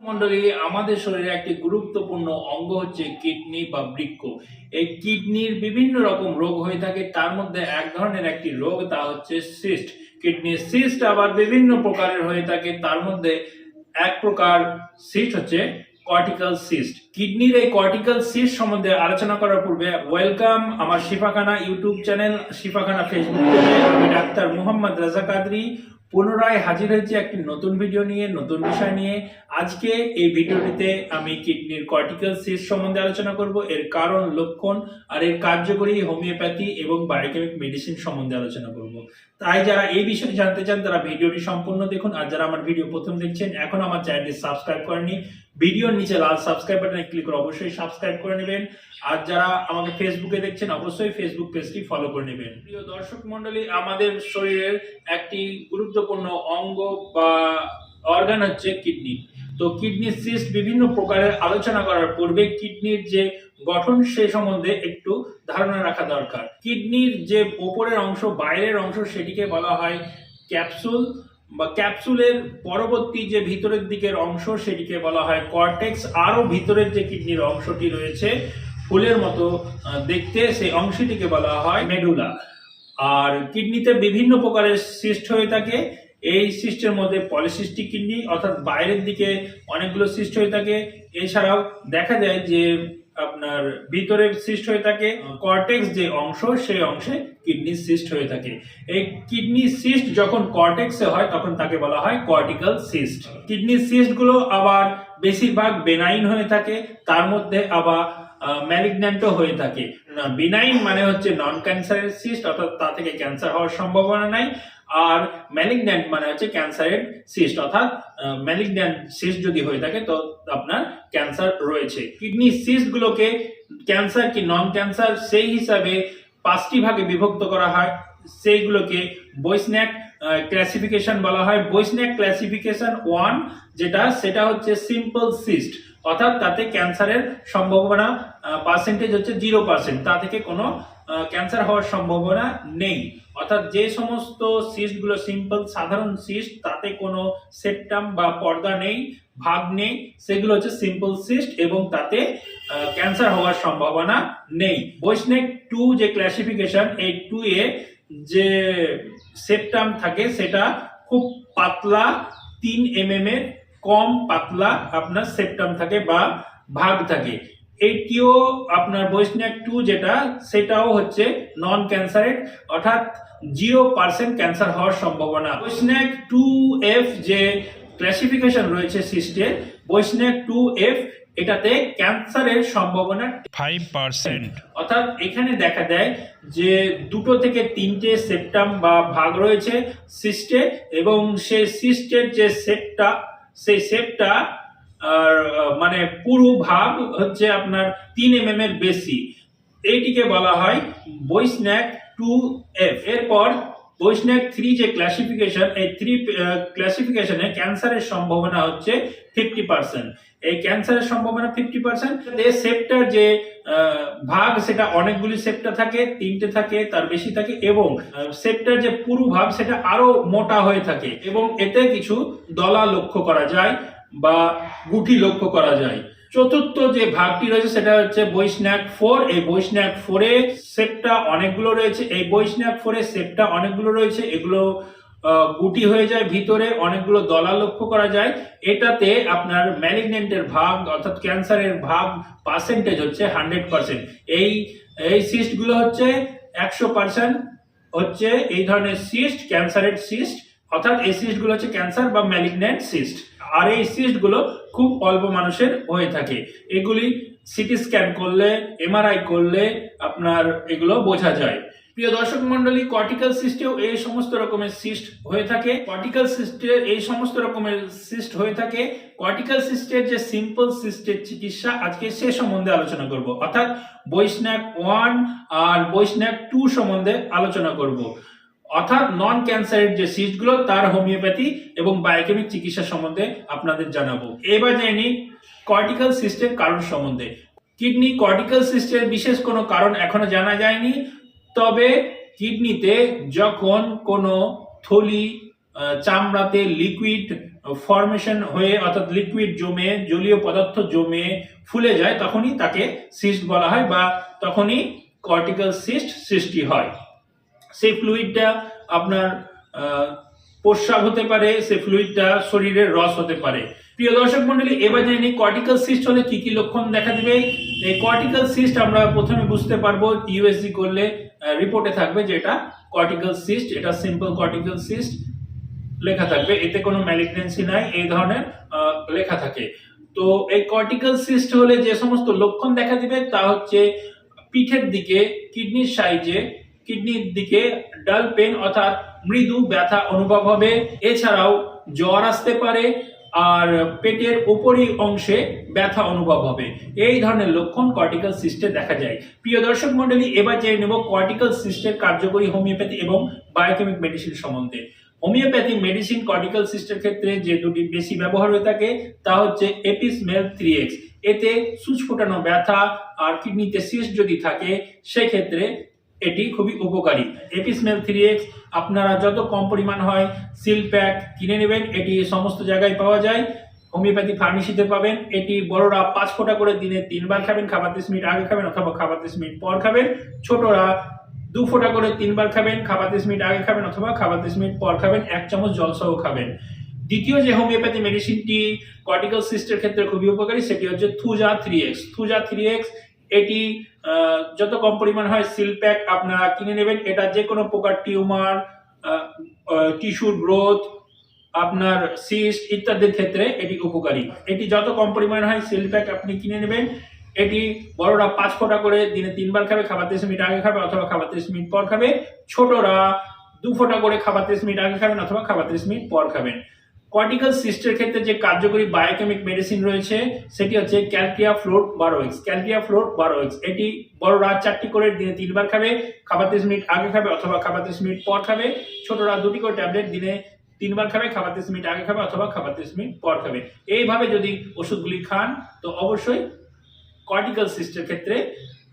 মন্ডলী, আমাদের শরীরে একটি গুরুত্বপূর্ণ অঙ্গ হচ্ছে কিডনি বা বৃক্ক। এই কিডনির বিভিন্ন রকম রোগ হয়ে থাকে, তার মধ্যে এক ধরনের একটি রোগ, তা হচ্ছে সিস্ট। কিডনির সিস্ট আবার বিভিন্ন প্রকারের হয়ে থাকে, তার মধ্যে এক প্রকার সিস্ট হচ্ছে কর্টিক্যাল সিস্ট। কিডনির এই কর্টিক্যাল সিস্ট সম্বন্ধে আলোচনা করার পূর্বে ওয়েলকাম আমার Shifakhana YouTube channel, Shifakhana Facebook পেজে আমি ডাক্তার মুহাম্মদ রাজা কাদরি। পুনরায় হাজির হয়েছি একটি নতুন ভিডিও নিয়ে, নতুন বিষয় নিয়ে। আজকে এই ভিডিওটিতে আমি কিডনির কর্টিক্যাল সিস সম্বন্ধে আলোচনা করব। এর কারণ, লক্ষণ আর এর কার্যকরী হোমিওপ্যাথি এবং বায়োকেমিক মেডিসিন সম্বন্ধে আলোচনা করব। তাই যারা এই বিষয়ে জানতে চান, তারা ভিডিওটি সম্পূর্ণ দেখুন। আর যারা আমার ভিডিও প্রথম দেখছেন, এখন আমার চ্যানেলটি সাবস্ক্রাইব করেনি ভিডিওর নিচে লাল সাবস্ক্রাইব বাটনে ক্লিক করে অবশ্যই সাবস্ক্রাইব করে নেবেন। আর যারা আমাকে ফেসবুকে দেখছেন, অবশ্যই ফেসবুক পেজটি ফলো করে নেবেন। প্রিয় দর্শক মণ্ডলী, আমাদের শরীরের একটি গুরুত্বপূর্ণ অঙ্গ বা অর্গান হচ্ছে কিডনি তো কিডনি সিস্ট বিভিন্ন প্রকারের আলোচনা করার পূর্বে কিডনির যে গঠন সে সম্বন্ধে একটু ধারণা রাখা দরকার। কিডনির যে ওপরের অংশ, বাইরের অংশ সেটিকে বলা হয় ক্যাপসুল বা ক্যাপসুলের পরবর্তী যে ভিতরের দিকের অংশ সেটিকে বলা হয় কর্টেক্স। আরও ভিতরের যে কিডনির অংশটি রয়েছে, ফুলের মতো দেখতে সেই অংশটিকে বলা হয় মেডুলা। আর কিডনিতে বিভিন্ন প্রকারের সিস্ট হয়ে থাকে এই সিস্টের মধ্যে পলিসিস্টিক কিডনি অর্থাৎ বাইরের দিকে অনেকগুলো সিস্ট হয়ে থাকে। এছাড়াও দেখা যায় যে আপনার ভিতরে সিস্ট হয়ে থাকে কর্টেক্স যে অংশ, সেই অংশে কিডনি সিস্ট হয়ে থাকে। এই কিডনি সিস্ট যখন কর্টেক্সে হয়, তখন তাকে বলা হয় কর্টিক্যাল সিস্ট কিডনি সিস্টগুলো আবার বেশিরভাগ বেনাইন হয়ে থাকে, তার মধ্যে আবার ম্যালিগন্যান্টও হয়ে থাকে। বিনাইন মানে হচ্ছে নন ক্যান্সারের সিস্ট অর্থাৎ তা থেকে ক্যান্সার হওয়ার সম্ভাবনা নাই। আর ম্যালিগন্যান্ট মানে হচ্ছে ক্যান্সারের সিস্ট অর্থাৎ ম্যালিগন্যান্ট সিস্ট যদি হয়ে থাকে, তো আপনার ক্যান্সার রয়েছে। কিডনি সিস্ট গুলোকে ক্যান্সার কি নন ক্যান্সার সেই হিসাবে পাঁচটি ভাগে বিভক্ত করা হয়। সেইগুলোকে বৈস্ন্যাক ক্লাসিফিকেশন বলা হয়। বৈস্ন্যাক ক্লাসিফিকেশন ওয়ান যেটা, সেটা হচ্ছে সিম্পল সিস্ট অর্থাৎ তাতে ক্যান্সারের সম্ভাবনা পার্সেন্টেজ হচ্ছে জিরো পার্সেন্ট তা থেকে কোনো ক্যান্সার হওয়ার সম্ভাবনা নেই। অর্থাৎ যে সমস্ত সিস্টগুলো সিম্পল সাধারণ সিস্ট তাতে কোনো সেপ্টাম বা পর্দা নেই, ভাগ নেই, সেগুলো হচ্ছে সিম্পল সিস্ট এবং তাতে ক্যান্সার হওয়ার সম্ভাবনা নেই। বৈষ্ণেক টু যে ক্লাসিফিকেশন এই টু এ যে সেপ্টাম থাকে, সেটা খুব পাতলা, তিন এম এম এর কম পাতলা আপনার সেপ্টাম থাকে বা ভাগ থাকে। এইটিও আপনার বৈষ্ণব টু যেটা সেটাও হচ্ছে নন ক্যান্সারের অর্থাৎ জিরো পার্সেন্ট ক্যান্সার হওয়ার সম্ভাবনা। বৈষ্ণব টু এফ যে ক্লাসিফিকেশন রয়েছে সিস্টে বৈষ্ণব টু এফ এটাতে ক্যান্সারের সম্ভাবনা ফাইভ পার্সেন্ট অর্থাৎ এখানে দেখা দেয় যে দুটো থেকে তিনটে সেপ্টাম বা ভাগ রয়েছে সিস্টে এবং সেই সিস্টের যে সেপটা সেই সেপটা আর মানে পুরো ভাগ হচ্ছে আপনার তিন এম এর বেশি। এইটিকে বলা হয় বৈস্ন্যাক টু এফ এরপর বৈস্ন্যাক থ্রি যে ক্লাসিফিকেশন এই থ্রি ক্লাসিফিকেশনে ক্যান্সারের সম্ভাবনা হচ্ছে ফিফটি পার্সেন্ট এই ক্যান্সারের সম্ভাবনা ফিফটি পার্সেন্ট এই সেপ্টার যে ভাগ, সেটা অনেকগুলি সেপ্টা থাকে, তিনটে থাকে, তার বেশি থাকে, এবং সেপ্টার যে পুরু ভাগ, সেটা আরও মোটা হয়ে থাকে, এবং এতে কিছু দলা লক্ষ্য করা যায়। বা গুটি লক্ষ্য করা যায়। চতুর্থ যে ভাগটি রয়েছে, সেটা হচ্ছে বৈষ্ণাক ফোর। এই বৈষ্ণাক ফোরে সেপটা অনেকগুলো রয়েছে। এই বৈষ্ণাক ফোরে সেপটা অনেকগুলো রয়েছে। এগুলো গুটি হয়ে যায় ভিতরে, অনেকগুলো দলা লক্ষ্য করা যায়। এটাতে আপনার ম্যালিগনেন্টের ভাগ, অর্থাৎ ক্যান্সারের ভাগ পার্সেন্টেজ হচ্ছে হান্ড্রেড পার্সেন্ট। এই এই সিস্টগুলো হচ্ছে একশো পার্সেন্ট, হচ্ছে এই ধরনের সিস্ট ক্যান্সারের সিস্ট অর্থাৎ এই সিস্টগুলো হচ্ছে ক্যান্সার বা ম্যালিগনেন্ট সিস্ট আর এই সিস্টগুলো খুব অল্প মানুষের হয়ে থাকে। এগুলি সিটি স্ক্যান করলে এমআরআই করলে আপনার এগুলো বোঝা যায়। প্রিয় দর্শক মন্ডলী কর্টিক্যাল সিস্টেও এই সমস্ত রকমের সিস্ট হয়ে থাকে। কর্টিক্যাল সিস্টে এই সমস্ত রকমের সিস্ট হয়ে থাকে। কর্টিক্যাল সিস্টের যে সিম্পল সিস্টের চিকিৎসা আজকে সে সম্বন্ধে আলোচনা করব। অর্থাৎ বৈষ্ণব ওয়ান আর বৈষ্ণব টু সম্বন্ধে আলোচনা করব। অর্থাৎ নন ক্যান্সারের যে সিস্টগুলো তার হোমিওপ্যাথি এবং বায়োকেমিক চিকিৎসা সম্বন্ধে আপনাদের জানাব। এবার জেনে কর্টিক্যাল সিস্টেম কারণ সম্বন্ধে। কিডনি কর্টিক্যাল সিস্টের বিশেষ কোনো কারণ এখনও জানা যায়নি। তবে কিডনিতে যখন কোনো থলি চামড়াতে লিকুইড ফরমেশন হয়ে, অর্থাৎ লিকুইড জমে, জলীয় পদার্থ জমে ফুলে যায়, তখনই তাকে সিস্ট বলা হয় বা তখনই কর্টিক্যাল সিস্ট সৃষ্টি হয়। সেই ফ্লুইডটা আপনার প্রস্রাব হতে পারে, সেই ফ্লুইডটা শরীরের রস হতে পারে। প্রিয় দর্শক মন্ডলী, এবার জেনে কর্টিক্যাল সিস্ট হলে কি কি লক্ষণ দেখা দেবে। এই কর্টিক্যাল সিস্ট আমরা প্রথমে বুঝতে পারব ইউএসজি করলে রিপোর্টে থাকবে যে এটা কর্টিক্যাল সিস্ট এটা সিম্পল কর্টিক্যাল সিস্ট লেখা থাকবে। এতে কোনো ম্যালিগনেন্সি নাই, এই ধরনের লেখা থাকে। তো এই কর্টিক্যাল সিস্ট হলে যে সমস্ত লক্ষণ দেখা দিবে তা হচ্ছে পিঠের দিকে, কিডনির সাইজে কিডনির দিকে ডাল পেন অর্থাৎ মৃদু ব্যথা অনুভব হবে। এছাড়াও জ্বর আসতে পারে আর পেটের উপরি অংশে ব্যথা অনুভব হবে। এই ধরনের লক্ষণ কর্টিক্যাল সিস্টে দেখা যায়। প্রিয় দর্শক মন্ডলী এবার জেনে নেব কর্টিক্যাল সিস্টের কার্যকরী হোমিওপ্যাথি এবং বায়োকেমিক মেডিসিন সম্বন্ধে। হোমিওপ্যাথি মেডিসিন কর্টিক্যাল সিস্টের ক্ষেত্রে যে দুটি বেশি ব্যবহার হয়ে থাকে তা হচ্ছে এপিসমেল থ্রি এক্স এতে সুচ ফোটানো ব্যথা আর কিডনিতে সিস্ট যদি থাকে, সেক্ষেত্রে এটি খুবই উপকারী। এপিসমেল থ্রি এক্স আপনারা যত কম পরিমাণ হয় সিল প্যাক কিনে নেবেন, এটি সমস্ত জায়গায় পাওয়া যায়। হোমিওপ্যাথি ফার্মেসিতে পাবেন। এটি বড়রা পাঁচ ফোঁটা করে দিনে তিনবার খাবেন, খাবার তিরিশ মিনিট আগে খাবেন অথবা খাবার তিরিশ মিনিট পর খাবেন। ছোটরা দু ফোঁটা করে তিনবার খাবেন, খাবার তিরিশ মিনিট আগে খাবেন অথবা খাবার তিরিশ মিনিট পর খাবেন, এক চামচ জল সহ খাবেন। দ্বিতীয় যে হোমিওপ্যাথি মেডিসিনটি কর্টিক্যাল সিস্টের ক্ষেত্রে খুবই উপকারী, সেটি হচ্ছে thuja three X thuja three X এটি যত কম পরিমাণ হয় সিল প্যাক আপনারা কিনে নেবেন। এটা যে কোনো প্রকার টিউমার টিস্যুর গ্রোথ, আপনার সিস্ট ইত্যাদির ক্ষেত্রে এটি উপকারী। এটি যত কম পরিমাণ হয় সিল প্যাক আপনি কিনে নেবেন। এটি বড়রা পাঁচ ফোঁটা করে দিনে তিনবার খাবে, খাবার তিরিশ মিনিট আগে খাবে অথবা খাবার তিরিশ মিনিট পর খাবে। ছোটরা দু ফোঁটা করে খাবার তিরিশ মিনিট আগে খাবেন অথবা খাবার তিরিশ মিনিট পর খাবেন। কর্টিক্যাল সিস্টের ক্ষেত্রে যে কার্যকরী বায়োকেমিক মেডিসিন রয়েছে, সেটি হচ্ছে ক্যালকিয়া ফ্লোর বারোএক্স ক্যালকিয়া ফ্লোর বারোএক্স এটি বড়রা চারটি করে দিনে তিনবার খাবে, খাবার তিরিশ মিনিট আগে খাবে অথবা খাবার তিরিশ মিনিট পর খাবে ছোটরা দুটি করে ট্যাবলেট দিনে তিনবার খাবে, খাবার তিরিশ মিনিট আগে খাবে অথবা খাবার তিরিশ মিনিট পর খাবে। এইভাবে যদি ওষুধগুলি খান, তো অবশ্যই কর্টিক্যাল সিস্টের ক্ষেত্রে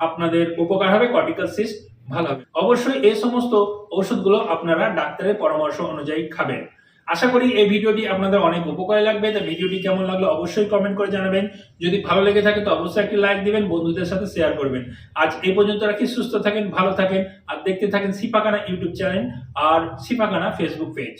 আপনাদের উপকার হবে কর্টিক্যাল সিস্ট ভালো হবে। অবশ্যই এই সমস্ত ওষুধগুলো আপনারা ডাক্তারের পরামর্শ অনুযায়ী খাবেন। আশা করি এই ভিডিওটি আপনাদের অনেক উপকারে লাগবে। তো ভিডিওটি কেমন লাগল অবশ্যই কমেন্ট করে জানাবেন। যদি ভালো লেগে থাকে তো অবশ্যই একটি লাইক দিবেন, বন্ধুদের সাথে শেয়ার করবেন। আজ এই পর্যন্ত রাখি, সুস্থ থাকেন, ভালো থাকেন, আর দেখতে থাকেন সিপাকানা ইউটিউব চ্যানেল আর সিপাকানা ফেসবুক পেজ